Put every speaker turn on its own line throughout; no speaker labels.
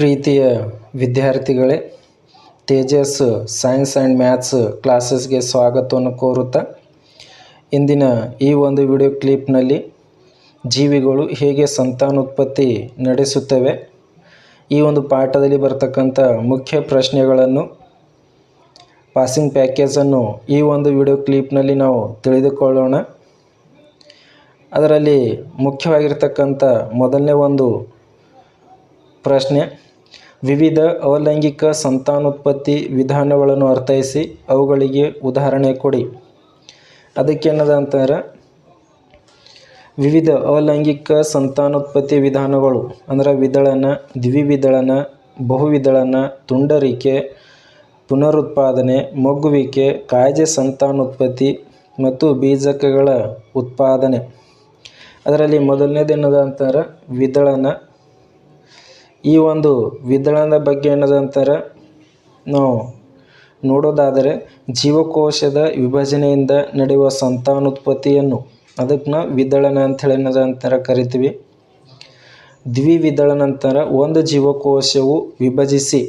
ಪ್ರೀತಿಯ ವಿದ್ಯಾರ್ಥಿಗಳೇ, Tejas science and maths ಕ್ಲಾಸಸ್ಗೆ ಸ್ವಾಗತವನ್ನು ಕೋರುತ್ತಾ, ಇಂದಿನ ಈ ಒಂದು ವಿಡಿಯೋ ಕ್ಲಿಪ್ನಲ್ಲಿ ಜೀವಿಗಳು ಹೇಗೆ ಸಂತಾನೋತ್ಪತ್ತಿ ನಡೆಸುತ್ತವೆ, ಈ ಒಂದು ಪಾಠದಲ್ಲಿ ಬರ್ತಕ್ಕಂಥ ಮುಖ್ಯ ಪ್ರಶ್ನೆಗಳನ್ನು, ಪಾಸಿಂಗ್ ಪ್ಯಾಕೇಜನ್ನು ಈ ಒಂದು ವಿಡಿಯೋ ಕ್ಲಿಪ್ನಲ್ಲಿ ನಾವು ತಿಳಿದುಕೊಳ್ಳೋಣ. ಅದರಲ್ಲಿ ಮುಖ್ಯವಾಗಿರ್ತಕ್ಕಂಥ ಮೊದಲನೇ ಒಂದು ಪ್ರಶ್ನೆ ವಿವಿಧ ಅಲೈಂಗಿಕ ಸಂತಾನೋತ್ಪತ್ತಿ ವಿಧಾನಗಳನ್ನು ಅರ್ಥೈಸಿ ಅವುಗಳಿಗೆ ಉದಾಹರಣೆ ಕೊಡಿ. ಅದಕ್ಕೇನದ ಅಂತಾರೆ? ವಿವಿಧ ಅಲೈಂಗಿಕ ಸಂತಾನೋತ್ಪತ್ತಿ ವಿಧಾನಗಳು ಅಂದ್ರೆ ವಿದಳನ, ದ್ವಿವಿದಳನ, ಬಹುವಿದಳನ, ತುಂಡರಿಕೆ, ಪುನರುತ್ಪಾದನೆ ಮೊಗ್ಗುವಿಕೆ ಕಾಯ್ಜೆ ಸಂತಾನೋತ್ಪತ್ತಿ ಮತ್ತು ಬೀಜಕಗಳ ಉತ್ಪಾದನೆ. ಅದರಲ್ಲಿ ಮೊದಲನೇದು ಏನದ ಅಂತಾರೆ? ವಿದಳನ ಈ ಒಂದು ವಿದಳನದ ಬಗ್ಗೆ ಏನದ ಅಂತಾರೆ? ನಾವು ನೋಡೋದಾದರೆ ಜೀವಕೋಶದ ವಿಭಜನೆಯಿಂದ ನಡೆಯುವ ಸಂತಾನೋತ್ಪತ್ತಿಯನ್ನು ಅದಕ್ಕೆ ನಾವು ವಿದಳನ ಅಂಥೇಳಿ ಏನದ ಅಂತಾರೆ ಕರಿತೀವಿ? ದ್ವಿವಿದಳನ ನಂತರ ಒಂದು ಜೀವಕೋಶವು ವಿಭಜಿಸಿ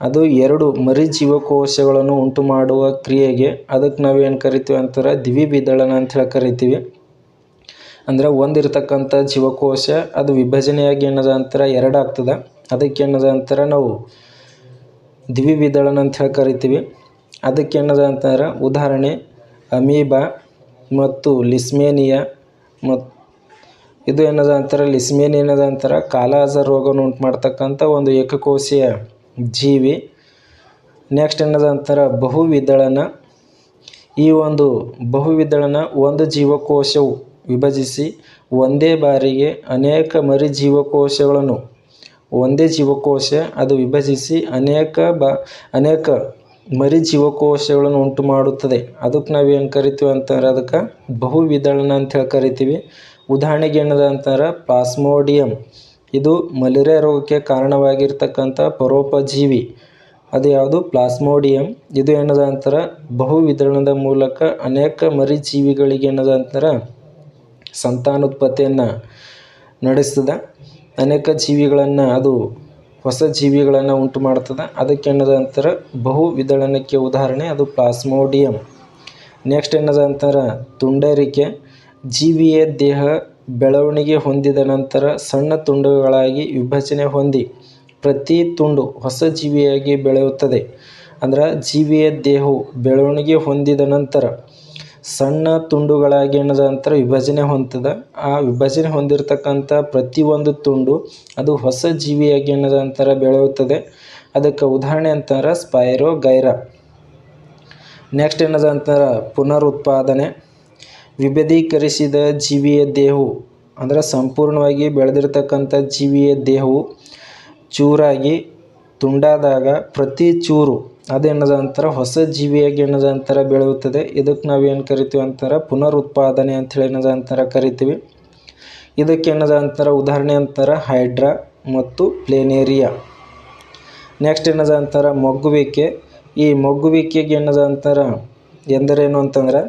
ಅದು ಎರಡು ಮರಿ ಜೀವಕೋಶಗಳನ್ನು ಉಂಟು ಮಾಡುವ ಕ್ರಿಯೆಗೆ ಅದಕ್ಕೆ ನಾವೇನು ಕರಿತೀವಿ ಅಂತಾರೆ? ದ್ವಿವಿದಳನ ಅಂಥೇಳಿ ಕರಿತೀವಿ. ಅಂದ್ರೆ ಒಂದಿರತಕ್ಕಂಥ ಜೀವಕೋಶ ಅದು ವಿಭಜನೆಯಾಗಿ ಏನದ ಅಂತಾರೆ ಎರಡು ಆಗ್ತದೆ ಅದಕ್ಕೆ ಏನದ ಅಂತಾರೆ ನಾವು ದ್ವಿವಿದಳನ ಅಂತ ಹೇಳಿ ಕರಿತೀವಿ. ಅದಕ್ಕೆ ಏನದ ಅಂತಂದ್ರೆ ಉದಾಹರಣೆ, ಅಮೀಬಾ ಮತ್ತು ಲಿಸ್ಮೇನಿಯಾ ಮತ್ತು ಇದು ಏನದ ಅಂತಾರೆ, ಲಿಸ್ಮೇನಿಯಾ ಏನದ ಅಂತಾರೆ ಕಾಲಾಜ ರೋಗವನ್ನು ಉಂಟು ಮಾಡ್ತಕ್ಕಂಥ ಒಂದು ಏಕಕೋಶೀಯ ಜೀವಿ. ನೆಕ್ಸ್ಟ್ ಏನದ ಅಂತಾರೆ ಬಹುವಿದಳನ ಈ ಒಂದು ಬಹುವಿದಳನ ಒಂದು ಜೀವಕೋಶವು ವಿಭಜಿಸಿ ಒಂದೇ ಬಾರಿಗೆ ಅನೇಕ ಮರಿ ಜೀವಕೋಶಗಳನ್ನು. ಒಂದೇ ಜೀವಕೋಶ, ಅದು ವಿಭಜಿಸಿ ಅನೇಕ ಬ, ಅನೇಕ ಮರಿ ಜೀವಕೋಶಗಳನ್ನು ಉಂಟು ಮಾಡುತ್ತದೆ ಅದಕ್ಕೆ ನಾವು ಏನು ಕರಿತೀವಿ ಅಂತಂದ್ರೆ ಅದಕ್ಕೆ ಬಹುವಿಧಳನ ಅಂತ ಹೇಳಿ ಕರಿತೀವಿ. ಉದಾಹರಣೆಗೆ ಏನದ ಅಂತಂದ್ರೆ ಪ್ಲಾಸ್ಮೋಡಿಯಂ. ಇದು ಮಲೇರಿಯಾ ರೋಗಕ್ಕೆ ಕಾರಣವಾಗಿರ್ತಕ್ಕಂಥ ಪರೋಪಜೀವಿ. ಅದು ಯಾವುದು? ಪ್ಲಾಸ್ಮೋಡಿಯಂ. ಇದು ಏನದ ಅಂತಾರೆ ಬಹುವಿದಳನದ ಮೂಲಕ ಅನೇಕ ಮರಿ ಜೀವಿಗಳಿಗೆ ಏನದ ಅಂತಾರೆ ಸಂತಾನೋತ್ಪತ್ತಿಯನ್ನು ನಡೆಸ್ತದೆ. ಅನೇಕ ಜೀವಿಗಳನ್ನು ಅದು ಹೊಸ ಜೀವಿಗಳನ್ನು ಉಂಟು ಮಾಡ್ತದೆ ಅದಕ್ಕೆ ಏನದ ಅಂತಾರೆ ಬಹು ವಿದಳನಕ್ಕೆ ಉದಾಹರಣೆ ಅದು ಪ್ಲಾಸ್ಮೋಡಿಯಂ. ನೆಕ್ಸ್ಟ್ ಏನದ ಅಂತಾರೆ ತುಂಡರಿಕೆ. ಜೀವಿಯ ದೇಹ ಬೆಳವಣಿಗೆ ಹೊಂದಿದ ನಂತರ ಸಣ್ಣ ತುಂಡುಗಳಾಗಿ ವಿಭಜನೆ ಹೊಂದಿ ಪ್ರತಿ ತುಂಡು ಹೊಸ ಜೀವಿಯಾಗಿ ಬೆಳೆಯುತ್ತದೆ. ಅಂದ್ರೆ ಜೀವಿಯ ದೇಹವು ಬೆಳವಣಿಗೆ ಹೊಂದಿದ ನಂತರ ಸಣ್ಣ ತುಂಡುಗಳಾಗಿ ಏನದ ಅಂತರ ವಿಭಜನೆ ಹೊಂದ್ತದೆ. ಆ ವಿಭಜನೆ ಹೊಂದಿರತಕ್ಕಂಥ ಪ್ರತಿಯೊಂದು ತುಂಡು ಅದು ಹೊಸ ಜೀವಿಯಾಗಿ ಏನದ ಅಂತರ ಬೆಳೆಯುತ್ತದೆ. ಅದಕ್ಕೆ ಉದಾಹರಣೆ ಅಂತಾರೆ ಸ್ಪೈರೋ ಗೈರ. ನೆಕ್ಸ್ಟ್ ಏನದ ಅಂತಾರೆ ಪುನರುತ್ಪಾದನೆ. ವಿಭದೀಕರಿಸಿದ ಜೀವಿಯ ದೇಹವು ಅಂದರೆ ಸಂಪೂರ್ಣವಾಗಿ ಬೆಳೆದಿರ್ತಕ್ಕಂಥ ಜೀವಿಯ ದೇಹವು ಚೂರಾಗಿ ತುಂಡಾದಾಗ ಪ್ರತಿ ಚೂರು ಅದೇನದ ಅಂತಾರೆ ಹೊಸ ಜೀವಿಯಾಗಿ ಏನದ ಅಂತಾರೆ ಬೆಳೆಯುತ್ತದೆ. ಇದಕ್ಕೆ ನಾವೇನು ಕರಿತೀವಿ ಅಂತಾರೆ, ಪುನರುತ್ಪಾದನೆ ಅಂಥೇಳಿ ಏನದ ಅಂತಾರೆ ಕರಿತೀವಿ. ಇದಕ್ಕೆ ಏನದ ಅಂತಾರೆ ಉದಾಹರಣೆ ಅಂತಾರೆ, ಹೈಡ್ರಾ ಮತ್ತು ಪ್ಲೇನೇರಿಯಾ. ನೆಕ್ಸ್ಟ್ ಏನದ ಅಂತಾರೆ ಮೊಗ್ಗುವಿಕೆ. ಈ ಮೊಗ್ಗುವಿಕೆಗೆ ಏನದ ಅಂತಾರೆ ಎಂದರೇನು ಅಂತಂದ್ರೆ,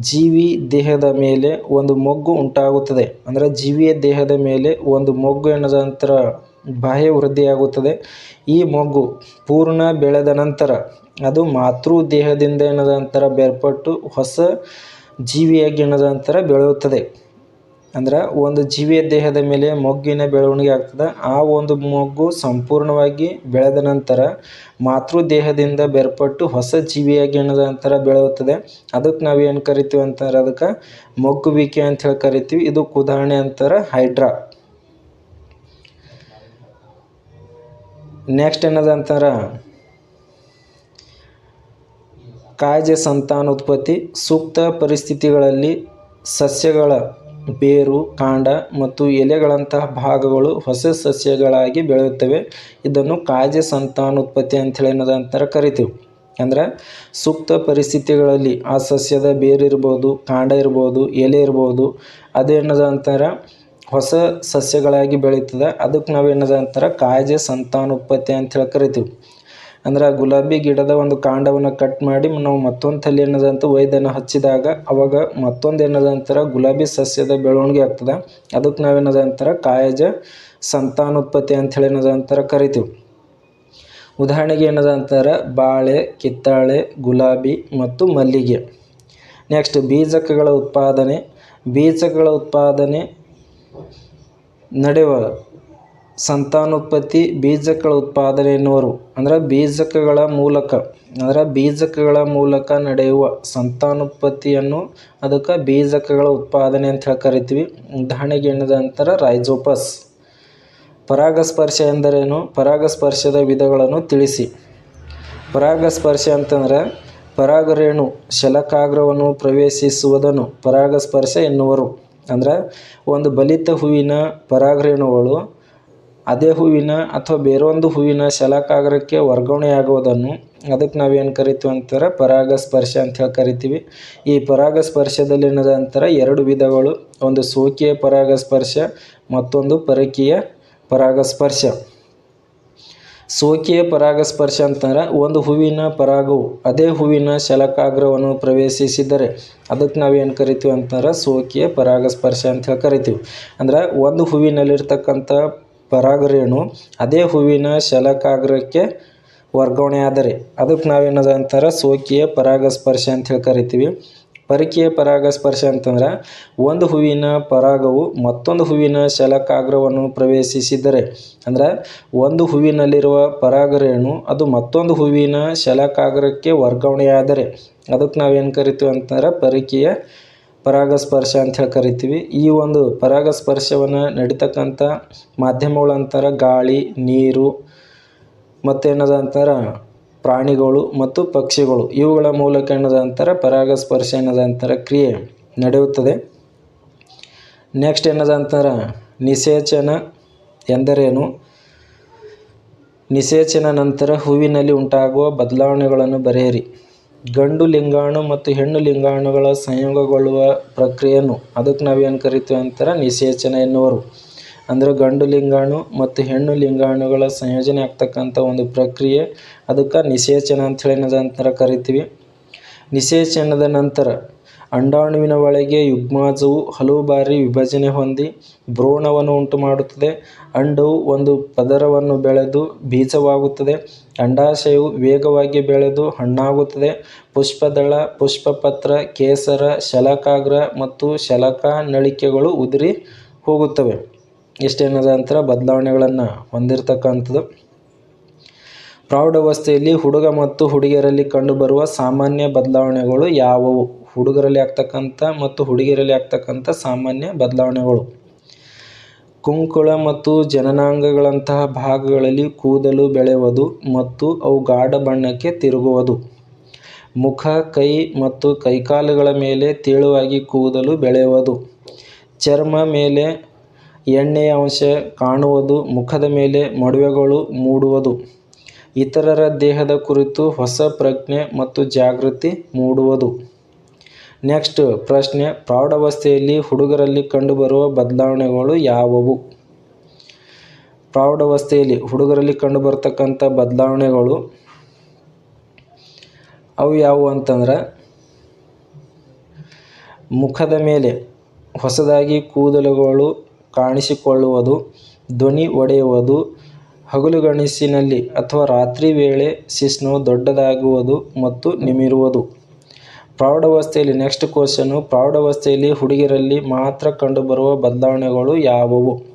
ಜೀವಿ ದೇಹದ ಮೇಲೆ ಒಂದು ಮೊಗ್ಗು ಉಂಟಾಗುತ್ತದೆ. ಅಂದರೆ ಜೀವಿಯ ದೇಹದ ಮೇಲೆ ಒಂದು ಮೊಗ್ಗು ಏನದ ಅಂತಾರೆ ಬಾಹ್ಯ ವೃದ್ಧಿಯಾಗುತ್ತದೆ. ಈ ಮೊಗ್ಗು ಪೂರ್ಣ ಬೆಳೆದ ನಂತರ ಅದು ಮಾತೃ ದೇಹದಿಂದ ಏನದ ನಂತರ ಬೇರ್ಪಟ್ಟು ಹೊಸ ಜೀವಿಯಾಗಿ ಏನದ ನಂತರ ಬೆಳೆಯುತ್ತದೆ. ಅಂದ್ರೆ ಒಂದು ಜೀವಿಯ ದೇಹದ ಮೇಲೆ ಮೊಗ್ಗಿನ ಬೆಳವಣಿಗೆ ಆಗ್ತದೆ. ಆ ಒಂದು ಮೊಗ್ಗು ಸಂಪೂರ್ಣವಾಗಿ ಬೆಳೆದ ನಂತರ ಮಾತೃ ದೇಹದಿಂದ ಬೇರ್ಪಟ್ಟು ಹೊಸ ಜೀವಿಯಾಗಿ ಏನದ ನಂತರ ಬೆಳೆಯುತ್ತದೆ. ಅದಕ್ಕೆ ಏನು ಕರಿತೀವಿ ಅಂತಾರೆ ಅದಕ್ಕೆ ಮೊಗ್ಗುವಿಕೆ ಅಂತ ಹೇಳಿ ಕರಿತೀವಿ. ಇದಕ್ಕೆ ಉದಾಹರಣೆ ಅಂತಾರೆ ಹೈಡ್ರಾ. ನೆಕ್ಸ್ಟ್ ಏನದ ಅಂತಾರೆ ಸಂತಾನ ಸಂತಾನೋತ್ಪತ್ತಿ ಸೂಕ್ತ ಪರಿಸ್ಥಿತಿಗಳಲ್ಲಿ ಸಸ್ಯಗಳ ಬೇರು, ಕಾಂಡ ಮತ್ತು ಎಲೆಗಳಂತಹ ಭಾಗಗಳು ಹೊಸ ಸಸ್ಯಗಳಾಗಿ ಬೆಳೆಯುತ್ತವೆ. ಇದನ್ನು ಕಾಯ್ಜೆ ಸಂತಾನೋತ್ಪತ್ತಿ ಅಂಥೇಳಿ ಏನದ ಅಂತಾರೆ ಕರಿತೀವಿ. ಅಂದ್ರೆ, ಸೂಕ್ತ ಪರಿಸ್ಥಿತಿಗಳಲ್ಲಿ ಆ ಸಸ್ಯದ ಬೇರಿರ್ಬೋದು ಕಾಂಡ ಇರ್ಬೋದು, ಎಲೆ ಇರ್ಬೋದು ಅದೇನದ ಅಂತಾರೆ ಹೊಸ ಸಸ್ಯಗಳಾಗಿ ಬೆಳೀತದೆ. ಅದಕ್ಕೆ ನಾವು ನಾವೇನದ ಅಂತಾರೆ? ಕಾಯ್ಜೆ ಸಂತಾನೋತ್ಪತ್ತಿ ಅಂಥೇಳಿ ಕರಿತೀವಿ. ಅಂದ್ರೆ ಗುಲಾಬಿ ಗಿಡದ ಒಂದು ಕಾಂಡವನ್ನು ಕಟ್ ಮಾಡಿ ನಾವು ಮತ್ತೊಂದು ತಲೆ ಏನದಂತ ವೈದ್ಯನ ಹಚ್ಚಿದಾಗ ಅವಾಗ ಮತ್ತೊಂದು ಏನದ ಅಂತಾರೆ? ಗುಲಾಬಿ ಸಸ್ಯದ ಬೆಳವಣಿಗೆ ಆಗ್ತದೆ. ಅದಕ್ಕೆ ನಾವೇನದ ಅಂತಾರೆ? ಕಾಯಜ ಸಂತಾನೋತ್ಪತ್ತಿ ಅಂಥೇಳಿ ಏನದ ಅಂತಾರೆ ಕರಿತೀವಿ. ಉದಾಹರಣೆಗೆ ಏನದ ಅಂತಾರೆ? ಬಾಳೆ, ಕಿತ್ತಾಳೆ, ಗುಲಾಬಿ ಮತ್ತು ಮಲ್ಲಿಗೆ. ನೆಕ್ಸ್ಟ್ ಬೀಜಕಗಳ ಉತ್ಪಾದನೆ. ಬೀಜಕಗಳ ಉತ್ಪಾದನೆ ನಡೆಯುವ ಸಂತಾನೋತ್ಪತ್ತಿ ಬೀಜಕಗಳ ಉತ್ಪಾದನೆ ಎನ್ನುವರು. ಅಂದ್ರೆ ಬೀಜಕಗಳ ಮೂಲಕ, ಅಂದ್ರೆ ಬೀಜಕಗಳ ಮೂಲಕ ನಡೆಯುವ ಸಂತಾನೋತ್ಪತ್ತಿಯನ್ನು ಅದಕ್ಕೆ ಬೀಜಕಗಳ ಉತ್ಪಾದನೆ ಅಂತ ಹೇಳಿ ಕರಿತೀವಿ. ಉದಾಹರಣೆಗೆ ಅಂತಾರೆ ರೈಜೋಪಸ್. ಪರಾಗಸ್ಪರ್ಶ ಎಂದರೇನು? ಪರಾಗಸ್ಪರ್ಶದ ವಿಧಗಳನ್ನು ತಿಳಿಸಿ. ಪರಾಗಸ್ಪರ್ಶ ಅಂತಂದ್ರೆ ಪರಾಗರೇಣು, ಶಲಕಾಗ್ರವನ್ನು ಪ್ರವೇಶಿಸುವುದನ್ನು ಪರಾಗಸ್ಪರ್ಶ ಎನ್ನುವರು. ಅಂದ್ರೆ ಒಂದು ಬಲಿತ ಹೂವಿನ ಪರಾಗರೇಣುಗಳು ಅದೇ ಹೂವಿನ ಅಥವಾ ಬೇರೊಂದು ಹೂವಿನ ಶಲಾಕಾಗ್ರಕ್ಕೆ ವರ್ಗಾವಣೆಯಾಗುವುದನ್ನು ಅದಕ್ಕೆ ನಾವೇನು ಕರಿತೀವಿ ಅಂತಾರೆ, ಪರಾಗಸ್ಪರ್ಶ ಅಂತ ಹೇಳಿ ಕರಿತೀವಿ. ಈ ಪರಾಗಸ್ಪರ್ಶದಲ್ಲಿ ಏನದ ಅಂತಾರೆ, ಎರಡು ವಿಧಗಳು, ಒಂದು ಸೋಕಿಯ ಪರಾಗಸ್ಪರ್ಶ, ಮತ್ತೊಂದು ಪರಕೀಯ ಪರಾಗಸ್ಪರ್ಶ. ಸೋಕಿಯ ಪರಾಗಸ್ಪರ್ಶ ಅಂತಂದ್ರೆ ಒಂದು ಹೂವಿನ ಪರಾಗವು ಅದೇ ಹೂವಿನ ಶಲಕಾಗ್ರವನ್ನು ಪ್ರವೇಶಿಸಿದರೆ ಅದಕ್ಕೆ ನಾವೇನು ಕರಿತೀವಿ ಅಂತಂದ್ರೆ ಸೋಕಿಯ ಪರಾಗಸ್ಪರ್ಶ ಅಂತ ಹೇಳಿ ಕರಿತೀವಿ. ಅಂದ್ರೆ ಒಂದು ಹೂವಿನಲ್ಲಿರ್ತಕ್ಕಂಥ ಪರಾಗರೇಣು ಅದೇ ಹೂವಿನ ಶಲಕಾಗ್ರಕ್ಕೆ ವರ್ಗಾವಣೆ ಆದರೆ ಅದಕ್ಕೆ ನಾವೇನದ ಅಂತಾರೆ, ಸೋಕಿಯ ಪರಾಗಸ್ಪರ್ಶ ಅಂತ ಹೇಳಿ ಕರಿತೀವಿ. ಪರಕೀಯ ಪರಾಗಸ್ಪರ್ಶ ಅಂತಂದ್ರೆ ಒಂದು ಹೂವಿನ ಪರಾಗವು ಮತ್ತೊಂದು ಹೂವಿನ ಶಲಕಾಗ್ರವನ್ನು ಪ್ರವೇಶಿಸಿದರೆ, ಅಂದ್ರೆ ಒಂದು ಹೂವಿನಲ್ಲಿರುವ ಪರಾಗರೇಣು ಅದು ಮತ್ತೊಂದು ಹೂವಿನ ಶಲಕಾಗ್ರಕ್ಕೆ ವರ್ಗಾವಣೆಯಾದರೆ. ಅದಕ್ಕೆ ನಾವೇನು ಕರಿತೀವಿ ಅಂತಂದ್ರೆ ಪರಕೀಯ ಪರಾಗಸ್ಪರ್ಶ ಅಂತ ಹೇಳಿ ಕರಿತೀವಿ. ಈ ಒಂದು ಪರಾಗಸ್ಪರ್ಶವನ್ನು ನಡೀತಕ್ಕಂಥ ಮಾಧ್ಯಮಗಳು ಅಂತಾರೆ ಗಾಳಿ, ನೀರು ಮತ್ತೇನದ ಅಂತಾರೆ ಪ್ರಾಣಿಗಳು ಮತ್ತು ಪಕ್ಷಿಗಳು. ಇವುಗಳ ಮೂಲಕ ಏನದ ಅಂತಾರೆ ಪರಾಗಸ್ಪರ್ಶ ಏನದ ಅಂತಾರೆ ಕ್ರಿಯೆ ನಡೆಯುತ್ತದೆ. ನೆಕ್ಸ್ಟ್ ಏನದ ಅಂತಾರೆ ನಿಸೇಚನ ಎಂದರೇನು? ನಿಸೇಚನ ನಂತರ ಹೂವಿನಲ್ಲಿ ಉಂಟಾಗುವ ಬದಲಾವಣೆಗಳನ್ನು ಬರೆಯಿರಿ. ಗಂಡು ಲಿಂಗಾಣು ಮತ್ತು ಹೆಣ್ಣು ಲಿಂಗಾಣುಗಳ ಸಂಯೋಗಗೊಳ್ಳುವ ಪ್ರಕ್ರಿಯೆಯನ್ನು. ಅದಕ್ಕೆ ನಾವೇನು ಕರಿತೀವಿ ಅಂತಾರೆ? ನಿಸೇಚನ ಎನ್ನುವರು. ಅಂದರೆ ಗಂಡು ಲಿಂಗಾಣು ಮತ್ತು ಹೆಣ್ಣು ಲಿಂಗಾಣುಗಳ ಸಂಯೋಜನೆ ಆಗ್ತಕ್ಕಂಥ ಒಂದು ಪ್ರಕ್ರಿಯೆ. ಅದಕ್ಕೆ ನಿಷೇಚನ ಅಂಥೇಳಿ ಏನದ ಅಂತಾರೆ ಕರಿತೀವಿ. ನಿಷೇಚನದ ನಂತರ ಅಂಡಾಣುವಿನ ಒಳಗೆ ಯುಗ್ಮಾಜವು ಹಲವು ಬಾರಿ ವಿಭಜನೆ ಹೊಂದಿ ಭ್ರೂಣವನ್ನು ಉಂಟು ಮಾಡುತ್ತದೆ ಅಂಡವು ಒಂದು ಪದರವನ್ನು ಬೆಳೆದು ಬೀಜವಾಗುತ್ತದೆ. ಅಂಡಾಶಯವು ವೇಗವಾಗಿ ಬೆಳೆದು ಹಣ್ಣಾಗುತ್ತದೆ. ಪುಷ್ಪದಳ, ಪುಷ್ಪಪತ್ರ, ಕೇಸರ, ಶಲಕಾಗ್ರ ಮತ್ತು ಶಲಕ ನಳಿಕೆಗಳು ಉದುರಿ ಹೋಗುತ್ತವೆ. ಇಷ್ಟೇನದ ಅಂತರ ಬದಲಾವಣೆಗಳನ್ನು ಹೊಂದಿರತಕ್ಕಂಥದ್ದು. ಪ್ರೌಢಾವಸ್ಥೆಯಲ್ಲಿ ಹುಡುಗ ಮತ್ತು ಹುಡುಗಿಯರಲ್ಲಿ ಕಂಡುಬರುವ ಸಾಮಾನ್ಯ ಬದಲಾವಣೆಗಳು ಯಾವುವು? ಹುಡುಗರಲ್ಲಿ ಆಗ್ತಕ್ಕಂಥ ಮತ್ತು ಹುಡುಗಿಯರಲ್ಲಿ ಆಗ್ತಕ್ಕಂಥ ಸಾಮಾನ್ಯ ಬದಲಾವಣೆಗಳು. ಕುಂಕುಳ ಮತ್ತು ಜನನಾಂಗಗಳಂತಹ ಭಾಗಗಳಲ್ಲಿ ಕೂದಲು ಬೆಳೆಯುವುದು ಮತ್ತು ಅವು ಗಾಢ ಬಣ್ಣಕ್ಕೆ ತಿರುಗುವುದು. ಮುಖ, ಕೈ ಮತ್ತು ಕೈಕಾಲುಗಳ ಮೇಲೆ ತೇಳುವಾಗಿ ಕೂದಲು ಬೆಳೆಯುವುದು. ಚರ್ಮ ಮೇಲೆ ಎಣ್ಣೆಯ ಅಂಶ ಕಾಣುವುದು ಮುಖದ ಮೇಲೆ ಮೊಡವೆಗಳು ಮೂಡುವುದು. ಇತರರ ದೇಹದ ಕುರಿತು ಹೊಸ ಪ್ರಜ್ಞೆ ಮತ್ತು ಜಾಗೃತಿ ಮೂಡುವುದು. ನೆಕ್ಸ್ಟ್ ಪ್ರಶ್ನೆ, ಪ್ರೌಢಾವಸ್ಥೆಯಲ್ಲಿ ಹುಡುಗರಲ್ಲಿ ಕಂಡುಬರುವ ಬದಲಾವಣೆಗಳು ಯಾವುವು? ಪ್ರೌಢಾವಸ್ಥೆಯಲ್ಲಿ ಹುಡುಗರಲ್ಲಿ ಕಂಡುಬರ್ತಕ್ಕಂಥ ಬದಲಾವಣೆಗಳು ಅವು ಯಾವುವು ಅಂತಂದ್ರೆ, ಮುಖದ ಮೇಲೆ ಹೊಸದಾಗಿ ಕೂದಲುಗಳು ಕಾಣಿಸಿಕೊಳ್ಳುವುದು, ಧ್ವನಿ ಒಡೆಯುವುದು ಹಗಲುಗನಸಿನಲ್ಲಿ ಅಥವಾ ರಾತ್ರಿ ವೇಳೆ ಶಿಶ್ನು ದೊಡ್ಡದಾಗುವುದು ಮತ್ತು ನಿಮಿರುವುದು. ಪ್ರೌಢಾವಸ್ಥೆಯಲ್ಲಿ ನೆಕ್ಸ್ಟ್ ಕ್ವಶನು ಪ್ರೌಢಾವಸ್ಥೆಯಲ್ಲಿ ಹುಡುಗಿಯರಲ್ಲಿ ಮಾತ್ರ ಕಂಡುಬರುವ ಬದಲಾವಣೆಗಳು ಯಾವುವು?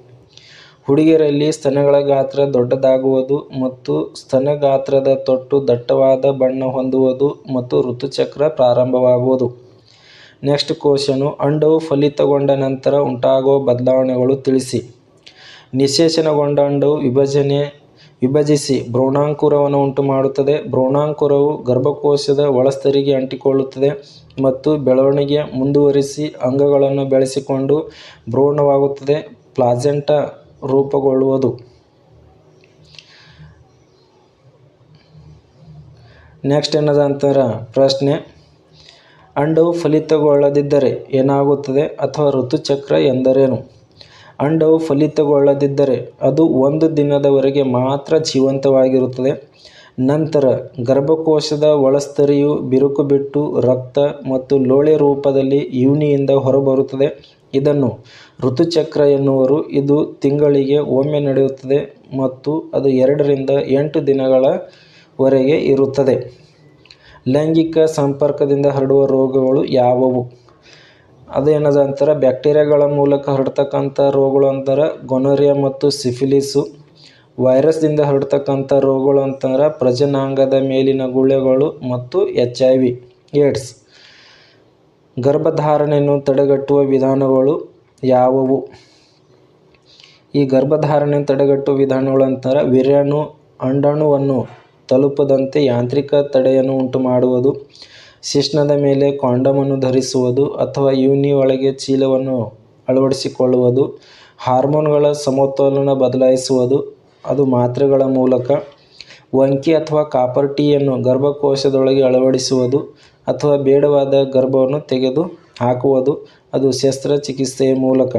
ಹುಡುಗಿಯರಲ್ಲಿ ಸ್ತನಗಳ ಗಾತ್ರ ದೊಡ್ಡದಾಗುವುದು ಮತ್ತು ಸ್ತನ ಗಾತ್ರದ ತೊಟ್ಟು ದಟ್ಟವಾದ ಬಣ್ಣ ಹೊಂದುವುದು ಮತ್ತು ಋತುಚಕ್ರ ಪ್ರಾರಂಭವಾಗುವುದು. ನೆಕ್ಸ್ಟ್ ಕ್ವಶನು ಅಂಡವು ಫಲಿತಗೊಂಡ ನಂತರ ಉಂಟಾಗುವ ಬದಲಾವಣೆಗಳು ತಿಳಿಸಿ. ನಿಶೇಷಣಗೊಂಡ ಅಂಡವು ವಿಭಜನೆ, ವಿಭಜಿಸಿ ಭ್ರೂಣಾಂಕುರವನ್ನು ಉಂಟುಮಾಡುತ್ತದೆ. ಭ್ರೂಣಾಂಕುರವು ಗರ್ಭಕೋಶದ ಒಳಸ್ತರಿಗೆ ಅಂಟಿಕೊಳ್ಳುತ್ತದೆ ಮತ್ತು ಬೆಳವಣಿಗೆ ಮುಂದುವರಿಸಿ ಅಂಗಗಳನ್ನು ಬೆಳೆಸಿಕೊಂಡು ಭ್ರೂಣವಾಗುತ್ತದೆ, ಪ್ಲಾಜೆಂಟ ರೂಪುಗೊಳ್ಳುವುದು. ನೆಕ್ಸ್ಟ್ ಏನದ ಅಂತಾರೆ? ಪ್ರಶ್ನೆ. ಅಂಡವು ಫಲಿತಗೊಳ್ಳದಿದ್ದರೆ ಏನಾಗುತ್ತದೆ ಅಥವಾ ಋತುಚಕ್ರ ಎಂದರೇನು? ಅಂಡವು ಫಲಿತಗೊಳ್ಳದಿದ್ದರೆ ಅದು ಒಂದು ದಿನದವರೆಗೆ ಮಾತ್ರ ಜೀವಂತವಾಗಿರುತ್ತದೆ. ನಂತರ ಗರ್ಭಕೋಶದ ಒಳಸ್ತರಿಯು ಬಿರುಕು ಬಿಟ್ಟು ರಕ್ತ ಮತ್ತು ಲೋಳೆ ರೂಪದಲ್ಲಿ ಯೋನಿಯಿಂದ ಹೊರಬರುತ್ತದೆ. ಇದನ್ನು ಋತುಚಕ್ರ ಎನ್ನುವರು. ಇದು ತಿಂಗಳಿಗೆ ಒಮ್ಮೆ ನಡೆಯುತ್ತದೆ ಮತ್ತು ಅದು ಎರಡರಿಂದ ಎಂಟು ದಿನಗಳವರೆಗೆ ಇರುತ್ತದೆ. ಲೈಂಗಿಕ ಸಂಪರ್ಕದಿಂದ ಹರಡುವ ರೋಗಗಳು ಯಾವುವು? ಅದೇನದ ಅಂತಾರೆ, ಬ್ಯಾಕ್ಟೀರಿಯಾಗಳ ಮೂಲಕ ಹರಡ್ತಕ್ಕಂಥ ರೋಗಗಳು ಅಂತಾರೆ, ಗೊನೋರಿಯಾ ಮತ್ತು ಸಿಫಿಲಿಸು ವೈರಸ್ದಿಂದ ಹರಡ್ತಕ್ಕಂಥ ರೋಗಗಳು ಅಂತಂದ್ರೆ ಪ್ರಜನಾಂಗದ ಮೇಲಿನ ಗುಳ್ಳೆಗಳು ಮತ್ತು ಎಚ್ ಐ ವಿ, ಏಡ್ಸ್. ಗರ್ಭಧಾರಣೆಯನ್ನು ತಡೆಗಟ್ಟುವ ವಿಧಾನಗಳು ಯಾವುವು? ಈ ಗರ್ಭಧಾರಣೆಯನ್ನು ತಡೆಗಟ್ಟುವ ವಿಧಾನಗಳು ಅಂತಾರೆ ವೀರ್ಯಾಣು ಅಂಡಾಣುವನ್ನು ತಲುಪದಂತೆ ಯಾಂತ್ರಿಕ ತಡೆಯನ್ನು ಉಂಟು ಮಾಡುವುದು ಶಿಶ್ನದ ಮೇಲೆ ಕಾಂಡಮನ್ನು ಧರಿಸುವುದು ಅಥವಾ ಯೂನಿ ಒಳಗೆ ಚೀಲವನ್ನು ಅಳವಡಿಸಿಕೊಳ್ಳುವುದು, ಹಾರ್ಮೋನ್ಗಳ ಸಮತೋಲನ ಬದಲಾಯಿಸುವುದು, ಅದು ಮಾತ್ರೆಗಳ ಮೂಲಕ ವಂಕಿ ಅಥವಾ ಕಾಪರ್ ಟೀಯನ್ನು ಗರ್ಭಕೋಶದೊಳಗೆ ಅಳವಡಿಸುವುದು ಅಥವಾ ಬೇಡವಾದ ಗರ್ಭವನ್ನು ತೆಗೆದು ಹಾಕುವುದು, ಅದು ಶಸ್ತ್ರಚಿಕಿತ್ಸೆಯ ಮೂಲಕ.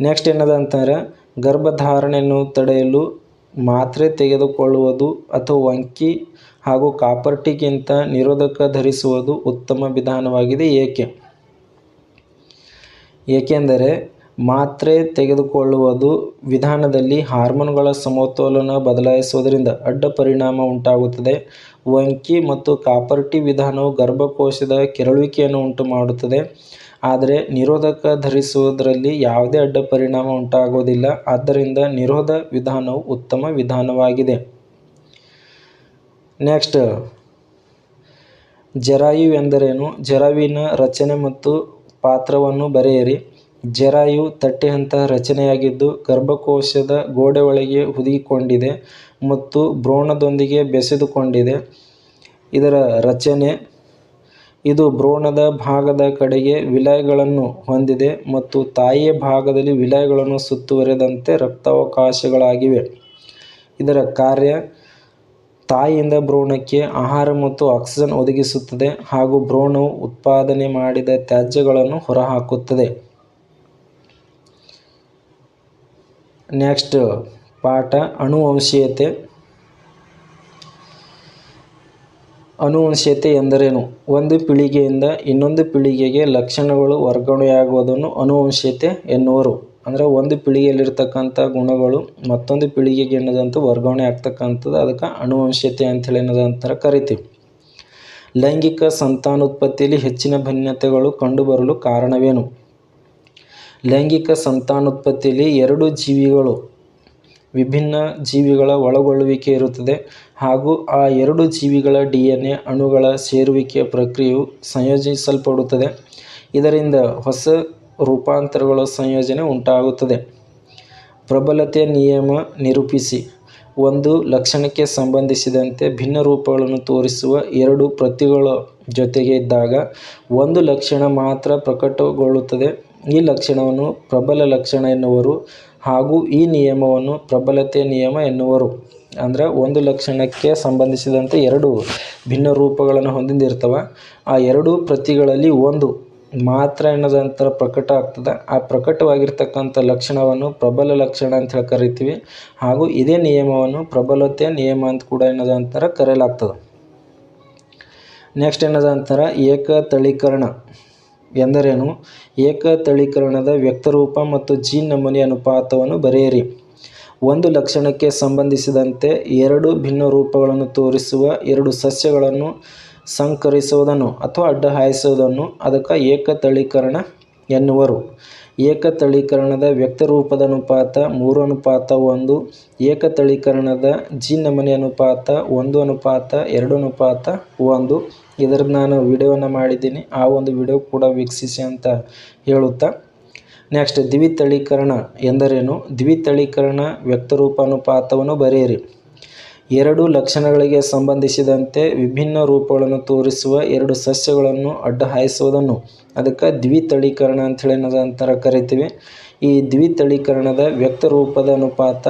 ನೆಕ್ಸ್ಟ್ ಏನದ ಅಂತಂದರೆ ಗರ್ಭಧಾರಣೆಯನ್ನು ತಡೆಯಲು ಮಾತ್ರೆ ತೆಗೆದುಕೊಳ್ಳುವುದು ಅಥವಾ ವಂಕಿ ಹಾಗೂ ಕಾಪರ್ಟಿಗಿಂತ ನಿರೋಧಕ ಧರಿಸುವುದು ಉತ್ತಮ ವಿಧಾನವಾಗಿದೆ. ಏಕೆ? ಏಕೆಂದರೆ ಮಾತ್ರೆ ತೆಗೆದುಕೊಳ್ಳುವುದು ವಿಧಾನದಲ್ಲಿ ಹಾರ್ಮೋನ್ಗಳ ಸಮತೋಲನ ಬದಲಾಯಿಸುವುದರಿಂದ ಅಡ್ಡ ಪರಿಣಾಮ ಉಂಟಾಗುತ್ತದೆ. ವಂಕಿ ಮತ್ತು ಕಾಪರ್ಟಿ ವಿಧಾನವು ಗರ್ಭಕೋಶದ ಕೆರಳುವಿಕೆಯನ್ನು ಉಂಟು ಮಾಡುತ್ತದೆ ಆದರೆ ನಿರೋಧಕ ಧರಿಸುವುದರಲ್ಲಿ ಯಾವುದೇ ಅಡ್ಡ ಪರಿಣಾಮ ಉಂಟಾಗುವುದಿಲ್ಲ. ಆದ್ದರಿಂದ ನಿರೋಧ ವಿಧಾನವು ಉತ್ತಮ ವಿಧಾನವಾಗಿದೆ. ನೆಕ್ಸ್ಟ್, ಜರಾಯು ಎಂದರೇನು? ಜರಾಯುವಿನ ರಚನೆ ಮತ್ತು ಪಾತ್ರವನ್ನು ಬರೆಯಿರಿ. ಜರಾಯು ತಟ್ಟೆಯಂತಹ ರಚನೆಯಾಗಿದ್ದು ಗರ್ಭಕೋಶದ ಗೋಡೆ ಒಳಗೆ ಹುದುಗಿಕೊಂಡಿದೆ ಮತ್ತು ಭ್ರೂಣದೊಂದಿಗೆ ಬೆಸೆದುಕೊಂಡಿದೆ. ಇದರ ರಚನೆ ಇದು ಭ್ರೂಣದ ಭಾಗದ ಕಡೆಗೆ ವಿಲಯಗಳನ್ನು ಹೊಂದಿದೆ ಮತ್ತು ತಾಯಿಯ ಭಾಗದಲ್ಲಿ ವಿಲಯಗಳನ್ನು ಸುತ್ತುವರೆದಂತೆ ರಕ್ತಾವಕಾಶಗಳಾಗಿವೆ. ಇದರ ಕಾರ್ಯ ತಾಯಿಯಿಂದ ಭ್ರೂಣಕ್ಕೆ ಆಹಾರ ಮತ್ತು ಆಕ್ಸಿಜನ್ ಒದಗಿಸುತ್ತದೆ ಹಾಗೂ ಭ್ರೂಣವು ಉತ್ಪಾದನೆ ಮಾಡಿದ ತ್ಯಾಜ್ಯಗಳನ್ನು ಹೊರಹಾಕುತ್ತದೆ. ನೆಕ್ಸ್ಟ್ ಪಾಠ ಅನುವಂಶೀಯತೆ ಅನುವಂಶೀಯತೆ ಎಂದರೇನು? ಒಂದು ಪೀಳಿಗೆಯಿಂದ ಇನ್ನೊಂದು ಪೀಳಿಗೆಗೆ ಲಕ್ಷಣಗಳು ವರ್ಗಾವಣೆಯಾಗುವುದನ್ನು ಅನುವಂಶೀಯತೆ ಎನ್ನುವರು. ಅಂದರೆ ಒಂದು ಪೀಳಿಗೆಯಲ್ಲಿರ್ತಕ್ಕಂಥ ಗುಣಗಳು ಮತ್ತೊಂದು ಪೀಳಿಗೆಗೆ ಏನದಂತ ವರ್ಗಾವಣೆ ಆಗ್ತಕ್ಕಂಥದ್ದು ಅದಕ್ಕೆ ಅನುವಂಶೀಯತೆ ಅಂತೇಳಿ ಏನದಂತಾರೆ ಕರಿತೀವಿ. ಲೈಂಗಿಕ ಸಂತಾನೋತ್ಪತ್ತಿಯಲ್ಲಿ ಹೆಚ್ಚಿನ ಭಿನ್ನತೆಗಳು ಕಂಡುಬರಲು ಕಾರಣವೇನು? ಲೈಂಗಿಕ ಸಂತಾನೋತ್ಪತ್ತಿಯಲ್ಲಿ ಎರಡು ಜೀವಿಗಳು ವಿಭಿನ್ನ ಜೀವಿಗಳ ಒಳಗೊಳ್ಳುವಿಕೆ ಇರುತ್ತದೆ. ಹಾಗೂ ಆ ಎರಡು ಜೀವಿಗಳ ಡಿ ಎನ್ ಎ ಅಣುಗಳ ಸೇರುವಿಕೆಯ ಪ್ರಕ್ರಿಯೆಯು ಸಂಯೋಜಿಸಲ್ಪಡುತ್ತದೆ. ಇದರಿಂದ ಹೊಸ ರೂಪಾಂತರಗಳ ಸಂಯೋಜನೆ ಉಂಟಾಗುತ್ತದೆ. ಪ್ರಬಲತೆಯ ನಿಯಮ ನಿರೂಪಿಸಿ. ಒಂದು, ಲಕ್ಷಣಕ್ಕೆ ಸಂಬಂಧಿಸಿದಂತೆ ಭಿನ್ನ ರೂಪಗಳನ್ನು ತೋರಿಸುವ ಎರಡು ಪ್ರತಿಗಳ ಜೊತೆಗೆ ಇದ್ದಾಗ ಒಂದು ಲಕ್ಷಣ ಮಾತ್ರ ಪ್ರಕಟಗೊಳ್ಳುತ್ತದೆ. ಈ ಲಕ್ಷಣವನ್ನು ಪ್ರಬಲ ಲಕ್ಷಣ ಎನ್ನುವರು. ಹಾಗೂ ಈ ನಿಯಮವನ್ನು ಪ್ರಬಲತೆ ನಿಯಮ ಎನ್ನುವರು. ಅಂದರೆ ಒಂದು ಲಕ್ಷಣಕ್ಕೆ ಸಂಬಂಧಿಸಿದಂತೆ ಎರಡು ಭಿನ್ನ ರೂಪಗಳನ್ನು ಹೊಂದಿರ್ತವೆ ಆ ಎರಡು ಪ್ರತಿಗಳಲ್ಲಿ ಒಂದು ಮಾತ್ರ ಏನದಂತರ ಪ್ರಕಟ ಆಗ್ತದೆ. ಆ ಪ್ರಕಟವಾಗಿರ್ತಕ್ಕಂಥ ಲಕ್ಷಣವನ್ನು ಪ್ರಬಲ ಲಕ್ಷಣ ಅಂತ ಹೇಳಿ ಕರಿತೀವಿ. ಹಾಗೂ ಇದೇ ನಿಯಮವನ್ನು ಪ್ರಬಲತೆ ನಿಯಮ ಅಂತ ಕೂಡ ಏನದ ಅಂತಾರೆ ಕರೆಯಲಾಗ್ತದೆ. ನೆಕ್ಸ್ಟ್ ಏನದ ಅಂತಾರೆ ಏಕತಳೀಕರಣ. ಎಂದರೇನು? ಏಕತಳೀಕರಣದ ವ್ಯಕ್ತರೂಪ ಮತ್ತು ಜೀನ್ ನಮೂನೆ ಅನುಪಾತವನ್ನು ಬರೆಯಿರಿ. ಒಂದು ಲಕ್ಷಣಕ್ಕೆ ಸಂಬಂಧಿಸಿದಂತೆ ಎರಡು ಭಿನ್ನ ರೂಪಗಳನ್ನು ತೋರಿಸುವ ಎರಡು ಸಸ್ಯಗಳನ್ನು ಸಂಕರಿಸುವುದನ್ನು ಅಥವಾ ಅಡ್ಡ ಹಾಯಿಸುವುದನ್ನು ಅದಕ್ಕೆ ಏಕತಳೀಕರಣ ಎನ್ನುವರು. ಏಕತಳೀಕರಣದ ವ್ಯಕ್ತರೂಪದ ಅನುಪಾತ ಮೂರು ಅನುಪಾತ ಒಂದು, ಏಕತಳೀಕರಣದ ಜೀನ್ ನಮೂನೆ ಅನುಪಾತ ಒಂದು. ಅನುಪಾತ ಎರಡು ಅನುಪಾತ ಒಂದು ಇದರ ನಾನು ವಿಡಿಯೋವನ್ನು ಮಾಡಿದ್ದೀನಿ, ಆ ಒಂದು ವಿಡಿಯೋ ಕೂಡ ವೀಕ್ಷಿಸಿ ಅಂತ ಹೇಳುತ್ತಾ. ನೆಕ್ಸ್ಟ್, ದ್ವಿತಳೀಕರಣ ಎಂದರೇನು? ದ್ವಿತಳೀಕರಣ ವ್ಯಕ್ತರೂಪ ಅನುಪಾತವನ್ನು ಬರೆಯಿರಿ. ಎರಡು ಲಕ್ಷಣಗಳಿಗೆ ಸಂಬಂಧಿಸಿದಂತೆ ವಿಭಿನ್ನ ರೂಪಗಳನ್ನು ತೋರಿಸುವ ಎರಡು ಸಸ್ಯಗಳನ್ನು ಅಡ್ಡ ಹಾಯಿಸುವುದನ್ನು ಅದಕ್ಕೆ ದ್ವಿತಳೀಕರಣ ಅಂಥೇಳಿ ಏನದ ಅಂತಾರೆ ಕರಿತೀವಿ. ಈ ದ್ವಿತಳೀಕರಣದ ವ್ಯಕ್ತರೂಪದ ಅನುಪಾತ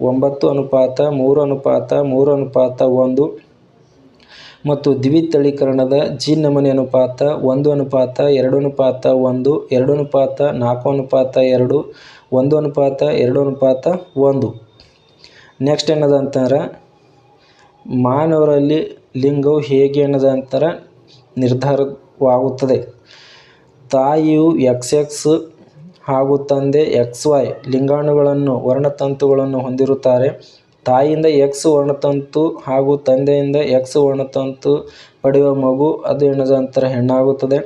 ಒಂಬತ್ತು ಅನುಪಾತ, ಮೂರು ಅನುಪಾತ ಮೂರು ಅನುಪಾತ, ಒಂದು ಮತ್ತು ದ್ವಿತಳೀಕರಣದ ಜಿ ನಮೂನೆ ಅನುಪಾತ ಒಂದು ಅನುಪಾತ, ಎರಡು ಅನುಪಾತ ಒಂದು, ಎರಡು ಅನುಪಾತ ನಾಲ್ಕು ಅನುಪಾತ ಎರಡು, ಒಂದು ಅನುಪಾತ ಎರಡು ಅನುಪಾತ ಒಂದು. ನೆಕ್ಸ್ಟ್ ಏನದ ಮಾನವರಲ್ಲಿ ಲಿಂಗವು ಹೇಗೆ ಅನ್ನೋದು ಅಂತರ ನಿರ್ಧಾರವಾಗುತ್ತದೆ. ತಾಯಿಯು ಎಕ್ಸ್ ಎಕ್ಸ್ ಹಾಗೂ ತಂದೆ ಎಕ್ಸ್ ವೈ ಲಿಂಗಾಣುಗಳನ್ನು, ವರ್ಣತಂತುಗಳನ್ನು ಹೊಂದಿರುತ್ತಾರೆ. ತಾಯಿಯಿಂದ ಎಕ್ಸ್ ವರ್ಣತಂತು ಹಾಗೂ ತಂದೆಯಿಂದ ಎಕ್ಸ್ ವರ್ಣತಂತು ಪಡೆಯುವ ಮಗು, ಅದು ಹೆಣ್ಣದಂತರ ಹೆಣ್ಣಾಗುತ್ತದೆ.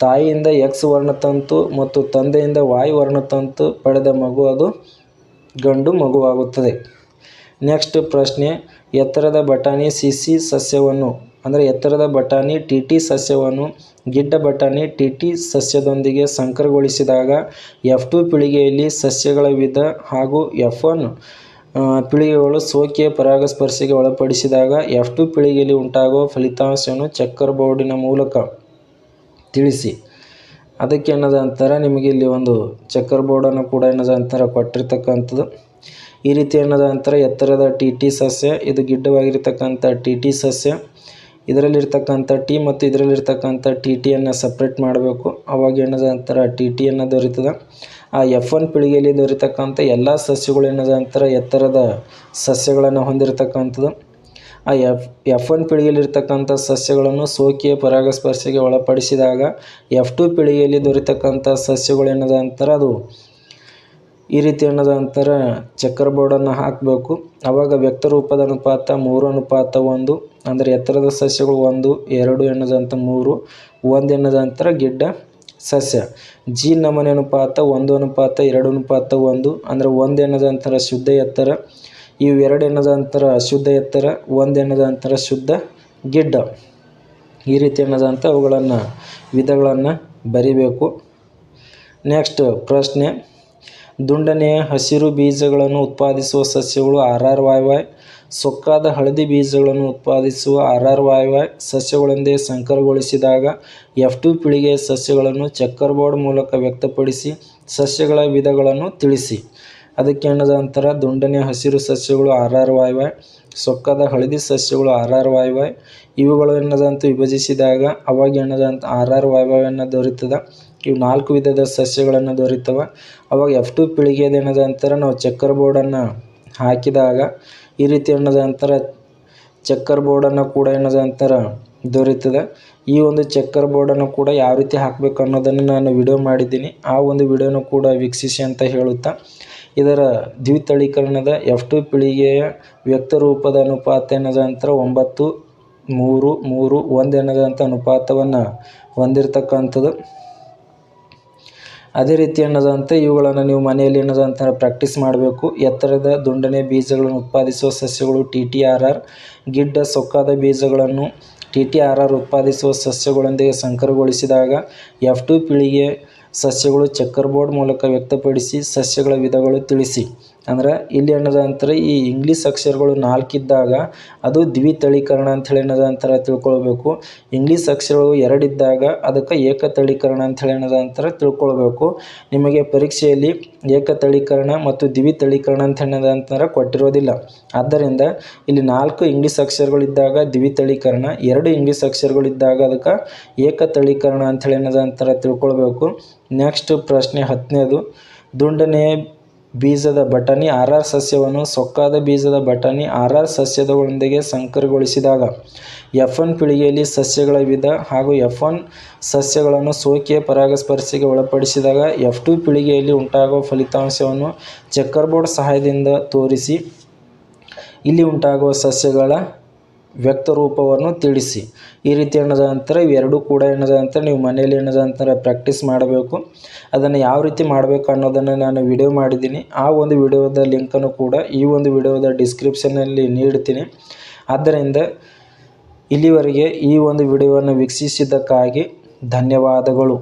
ತಾಯಿಯಿಂದ ಎಕ್ಸ್ ವರ್ಣತಂತು ಮತ್ತು ತಂದೆಯಿಂದ ವಾಯು ವರ್ಣತಂತು ಪಡೆದ ಮಗು, ಅದು ಗಂಡು ಮಗುವಾಗುತ್ತದೆ. ನೆಕ್ಸ್ಟ್ ಪ್ರಶ್ನೆ, ಎತ್ತರದ ಬಟಾಣಿ, ಸಿಸಿ ಸಸ್ಯವನ್ನು ಅಂದರೆ ಎತ್ತರದ ಬಟಾಣಿ, ಟಿ ಸಸ್ಯವನ್ನು, ಗಿಡ್ಡ ಬಟಾಣಿ, ಟಿ ಟಿ ಸಸ್ಯದೊಂದಿಗೆ ಸಂಕರಗೊಳಿಸಿದಾಗ ಎಫ್ ಟು ಪೀಳಿಗೆಯಲ್ಲಿ ಸಸ್ಯಗಳ ವಿಧ ಹಾಗೂ ಎಫ್ ಒನ್ ಪೀಳಿಗೆಗಳು ಸೋಕಿಯ ಪರಾಗಸ್ಪರ್ಶಿಗೆ ಒಳಪಡಿಸಿದಾಗ ಎಫ್ ಟು ಪೀಳಿಗೆಯಲ್ಲಿ ಉಂಟಾಗುವ ಫಲಿತಾಂಶವನ್ನು ಚಕ್ಕರ್ ಬೋರ್ಡಿನ ಮೂಲಕ ತಿಳಿಸಿ. ಅದಕ್ಕೆ ಏನದ ಅಂತಾರೆ ನಿಮಗೆ ಇಲ್ಲಿ ಒಂದು ಚಕ್ಕರ್ ಬೋರ್ಡನ್ನು ಕೂಡ ಏನದ ಅಂತಾರೆ ಕೊಟ್ಟಿರ್ತಕ್ಕಂಥದ್ದು. ಈ ರೀತಿ ಏನದ ಅಂತಾರೆ ಎತ್ತರದ ಟಿ ಟಿ ಸಸ್ಯ, ಇದು ಗಿಡ್ಡವಾಗಿರ್ತಕ್ಕಂಥ ಟಿ ಟಿ ಸಸ್ಯ ಇದರಲ್ಲಿರ್ತಕ್ಕಂಥ ಟಿ ಮತ್ತು ಇದರಲ್ಲಿರ್ತಕ್ಕಂಥ ಟಿ ಟಿಯನ್ನು ಸಪ್ರೇಟ್ ಮಾಡಬೇಕು. ಅವಾಗ ಏನದ ಅಂತಾರೆ ಟಿ ಟಿಯನ್ನು ದೊರೀತದೆ. ಆ ಎಫ್ ಒನ್ ಪೀಳಿಗೆಯಲ್ಲಿ ದೊರೀತಕ್ಕಂಥ ಎಲ್ಲ ಸಸ್ಯಗಳು ಏನದ ಅಂತಾರೆ ಎತ್ತರದ ಸಸ್ಯಗಳನ್ನು ಹೊಂದಿರತಕ್ಕಂಥದ್ದು. ಆ ಎಫ್ ಎಫ್ ಒನ್ ಪೀಳಿಗೆಯಲ್ಲಿರ್ತಕ್ಕಂಥ ಸಸ್ಯಗಳನ್ನು ಸೋಕಿಯ ಪರಾಗಸ್ಪರ್ಶಕ್ಕೆ ಒಳಪಡಿಸಿದಾಗ ಎಫ್ ಟು ಪೀಳಿಗೆಯಲ್ಲಿ ದೊರೀತಕ್ಕಂಥ ಸಸ್ಯಗಳು ಏನದ ಅಂತಾರೆ ಅದು ಈ ರೀತಿ ಏನದ ಅಂತಾರೆ ಚಕ್ಕರ್ ಬೋರ್ಡನ್ನು ಹಾಕಬೇಕು. ಆವಾಗ ವ್ಯಕ್ತರೂಪದ ಅನುಪಾತ ಮೂರು, ಅನುಪಾತ ಒಂದು, ಅಂದರೆ ಎತ್ತರದ ಸಸ್ಯಗಳು ಒಂದು, ಎರಡು ಎನ್ನದಂತ ಮೂರು, ಒಂದು ಎನ್ನದಂತರ ಗಿಡ್ಡ ಸಸ್ಯ. ಜಿ ನಮನೆ ಅನುಪಾತ ಒಂದು, ಅನುಪಾತ ಎರಡು, ಅನುಪಾತ ಒಂದು, ಅಂದರೆ ಒಂದು ಎನ್ನದಂತರ ಶುದ್ಧ ಎತ್ತರ. ಇವು ಎರಡು ಎನ್ನದಂತರ ಅಶುದ್ಧ ಎತ್ತರ, ಒಂದು ಎನ್ನದಂತರ ಶುದ್ಧ ಗಿಡ್ಡ. ಈ ರೀತಿ ಎನ್ನದಂತ ಅವುಗಳನ್ನು ವಿಧಗಳನ್ನು ಬರಿಬೇಕು. ನೆಕ್ಸ್ಟ್ ಪ್ರಶ್ನೆ. ದುಂಡನೆಯ ಹಸಿರು ಬೀಜಗಳನ್ನು ಉತ್ಪಾದಿಸುವ ಸಸ್ಯಗಳು ಆರ್ ಆರ್ ವೈ ವೈ, ಸೊಕ್ಕಾದ ಹಳದಿ ಬೀಜಗಳನ್ನು ಉತ್ಪಾದಿಸುವ ಆರ್ ಆರ್ ವೈ ವೈ ಸಸ್ಯಗಳೊಂದಿಗೆ ಸಂಕರಗೊಳಿಸಿದಾಗ ಎಫ್ ಟು ಪೀಳಿಗೆಯ ಸಸ್ಯಗಳನ್ನು ಚಕ್ಕರ್ ಬೋರ್ಡ್ ಮೂಲಕ ವ್ಯಕ್ತಪಡಿಸಿ ಸಸ್ಯಗಳ ವಿಧಗಳನ್ನು ತಿಳಿಸಿ. ಅದಕ್ಕೆ ಏನದ ಅಂತರ ದುಂಡನೆಯ ಹಸಿರು ಸಸ್ಯಗಳು ಆರ್ ಆರ್ ವೈ ವೈ, ಸೊಕ್ಕದ ಹಳದಿ ಸಸ್ಯಗಳು ಆರ್ ಆರ್ ವೈ ವೈ, ಇವುಗಳು ಎನ್ನದಂತೂ ವಿಭಜಿಸಿದಾಗ ಅವಾಗ ಎನ್ನದಂತ ಆರ್ ಆರ್ ವೈ ವೈ ಅನ್ನು ದೊರೀತದೆ ಇವು ನಾಲ್ಕು ವಿಧದ ಸಸ್ಯಗಳನ್ನು ದೊರೀತವೆ. ಅವಾಗ ಎಫ್ ಟು ಪೀಳಿಗೆಯದು ಏನದ ಅಂತಾರೆ? ನಾವು ಚಕ್ಕರ್ ಬೋರ್ಡನ್ನು ಹಾಕಿದಾಗ ಈ ರೀತಿ ಏನದ ಅಂತಾರೆ? ಚಕ್ಕರ್ ಬೋರ್ಡನ್ನು ಕೂಡ ಏನದ ಅಂತಾರೆ? ದೊರೀತದೆ. ಈ ಒಂದು ಚಕ್ಕರ್ ಬೋರ್ಡನ್ನು ಕೂಡ ಯಾವ ರೀತಿ ಹಾಕಬೇಕು ಅನ್ನೋದನ್ನು ನಾನು ವಿಡಿಯೋ ಮಾಡಿದ್ದೀನಿ. ಆ ಒಂದು ವಿಡಿಯೋನು ಕೂಡ ವೀಕ್ಷಿಸಿ ಅಂತ ಹೇಳುತ್ತಾ. ಇದರ ದ್ವಿತಳೀಕರಣದ ಎಫ್ ಟು ಪೀಳಿಗೆಯ ವ್ಯಕ್ತರೂಪದ ಅನುಪಾತ ಏನದ ಅಂತಾರೆ? ಒಂಬತ್ತು, ಮೂರು ಮೂರು, ಒಂದು ಎನ್ನದಂಥ ಅನುಪಾತವನ್ನು ಹೊಂದಿರತಕ್ಕಂಥದ್ದು. ಅದೇ ರೀತಿ ಅನ್ನೋದಂತೆ ಇವುಗಳನ್ನು ನೀವು ಮನೆಯಲ್ಲಿ ಅನ್ನೋದಂತ ಪ್ರಾಕ್ಟೀಸ್ ಮಾಡಬೇಕು. ಎತ್ತರದ ದುಂಡನೆ ಬೀಜಗಳನ್ನು ಉತ್ಪಾದಿಸುವ ಸಸ್ಯಗಳು ಟಿ ಟಿ ಆರ್ ಆರ್, ಗಿಡ್ಡ ಸೊಕ್ಕಾದ ಬೀಜಗಳನ್ನು ಟಿ ಟಿ ಆರ್ ಆರ್ ಉತ್ಪಾದಿಸುವ ಸಸ್ಯಗಳೊಂದಿಗೆ ಸಂಕರಗೊಳಿಸಿದಾಗ ಎಫ್ ಟು ಪೀಳಿಗೆ ಸಸ್ಯಗಳು ಚೆಕ್ಕರ್ ಬೋರ್ಡ್ ಮೂಲಕ ವ್ಯಕ್ತಪಡಿಸಿ ಸಸ್ಯಗಳ ವಿಧಗಳು ತಿಳಿಸಿ. ಅಂದ್ರೆ ಇಲ್ಲಿ ಏನದ ಅಂತಾರೆ ಈ ಇಂಗ್ಲೀಷ್ ಅಕ್ಷರಗಳು ನಾಲ್ಕಿದ್ದಾಗ ಅದು ದ್ವಿತಳೀಕರಣ ಅಂಥೇಳಿ ಏನದ ಅಂತಾರೆ ತಿಳ್ಕೊಳ್ಬೇಕು. ಇಂಗ್ಲೀಷ್ ಅಕ್ಷರಗಳು ಎರಡಿದ್ದಾಗ ಅದಕ್ಕೆ ಏಕತಳೀಕರಣ ಅಂಥೇಳಿ ಏನದ ಅಂತಾರೆ ತಿಳ್ಕೊಳ್ಬೇಕು. ನಿಮಗೆ ಪರೀಕ್ಷೆಯಲ್ಲಿ ಏಕತಳೀಕರಣ ಮತ್ತು ದ್ವಿತಳೀಕರಣ ಅಂತ ಏನದ ಅಂತಾರೆ ಕೊಟ್ಟಿರೋದಿಲ್ಲ. ಆದ್ದರಿಂದ ಇಲ್ಲಿ ನಾಲ್ಕು ಇಂಗ್ಲೀಷ್ ಅಕ್ಷರಗಳಿದ್ದಾಗ ದ್ವಿತಳೀಕರಣ, ಎರಡು ಇಂಗ್ಲೀಷ್ ಅಕ್ಷರಗಳಿದ್ದಾಗ ಅದಕ್ಕೆ ಏಕತಳೀಕರಣ ಅಂಥೇಳಿ ಏನದ ಅಂತಾರೆ ತಿಳ್ಕೊಳ್ಬೇಕು. ನೆಕ್ಸ್ಟ್ ಪ್ರಶ್ನೆ ಹತ್ತನೇದು. ದುಂಡನೆ ಬೀಜದ ಬಟಾಣಿ ಆರ್ ಸಸ್ಯವನ್ನು ಸೊಕ್ಕಾದ ಬೀಜದ ಬಟಾಣಿ ಆರ್ ಸಸ್ಯದಗಳೊಂದಿಗೆ ಸಂಕರಗೊಳಿಸಿದಾಗ ಎಫ್ ಒನ್ ಪೀಳಿಗೆಯಲ್ಲಿ ಸಸ್ಯಗಳ ವಿಧ ಹಾಗೂ ಎಫ್ ಒನ್ ಸಸ್ಯಗಳನ್ನು ಸೋಕಿಯ ಪರಾಗಸ್ಪರ್ಶಕ್ಕೆ ಒಳಪಡಿಸಿದಾಗ ಎಫ್ ಟು ಪೀಳಿಗೆಯಲ್ಲಿ ಉಂಟಾಗುವ ಫಲಿತಾಂಶವನ್ನು ಚೆಕ್ಕರ್ ಬೋರ್ಡ್ ಸಹಾಯದಿಂದ ತೋರಿಸಿ. ಇಲ್ಲಿ ಉಂಟಾಗುವ ಸಸ್ಯಗಳ ವ್ಯಕ್ತರೂಪವನ್ನು ತಿಳಿಸಿ. ಈ ರೀತಿ ಏನದ ಅಂತಾರೆ ಇವೆರಡೂ ಕೂಡ ಏನದ ಅಂತಾರೆ ನೀವು ಮನೆಯಲ್ಲಿ ಏನದ ಅಂತಾರೆ ಪ್ರಾಕ್ಟೀಸ್ ಮಾಡಬೇಕು. ಅದನ್ನು ಯಾವ ರೀತಿ ಮಾಡಬೇಕು ಅನ್ನೋದನ್ನು ನಾನು ವಿಡಿಯೋ ಮಾಡಿದ್ದೀನಿ. ಆ ಒಂದು ವಿಡಿಯೋದ ಲಿಂಕನ್ನು ಕೂಡ ಈ ಒಂದು ವಿಡಿಯೋದ ಡಿಸ್ಕ್ರಿಪ್ಷನ್ನಲ್ಲಿ ನೀಡ್ತೀನಿ. ಆದ್ದರಿಂದ ಇಲ್ಲಿವರೆಗೆ ಈ ಒಂದು ವಿಡಿಯೋವನ್ನು ವೀಕ್ಷಿಸಿದ್ದಕ್ಕಾಗಿ ಧನ್ಯವಾದಗಳು.